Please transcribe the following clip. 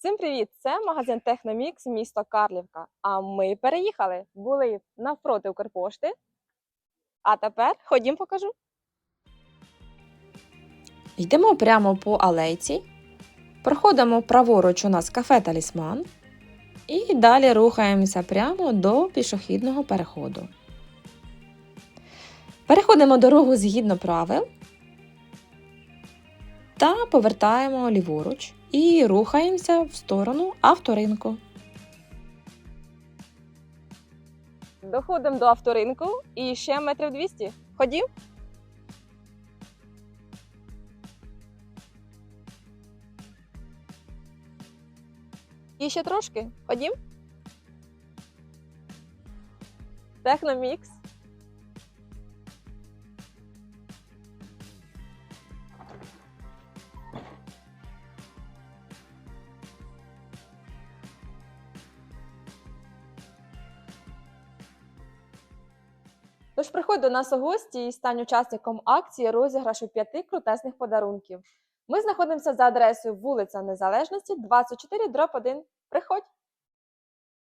Всім привіт! Це магазин Техномікс, місто Карлівка. А ми переїхали. Були навпроти Укрпошти. А тепер ходім покажу. Йдемо прямо по алейці, проходимо праворуч у нас кафе Талісман і далі рухаємося прямо до пішохідного переходу. Переходимо дорогу згідно правил та повертаємо ліворуч і рухаємося в сторону авторинку. Доходимо до авторинку і ще метрів 200. Ходім. І ще трошки. Ходім. Техномікс. Тож приходь до нас у гості і стань учасником акції розіграшу п'яти крутесних подарунків. Ми знаходимося за адресою вулиця Незалежності, 24 дроб 1. Приходь!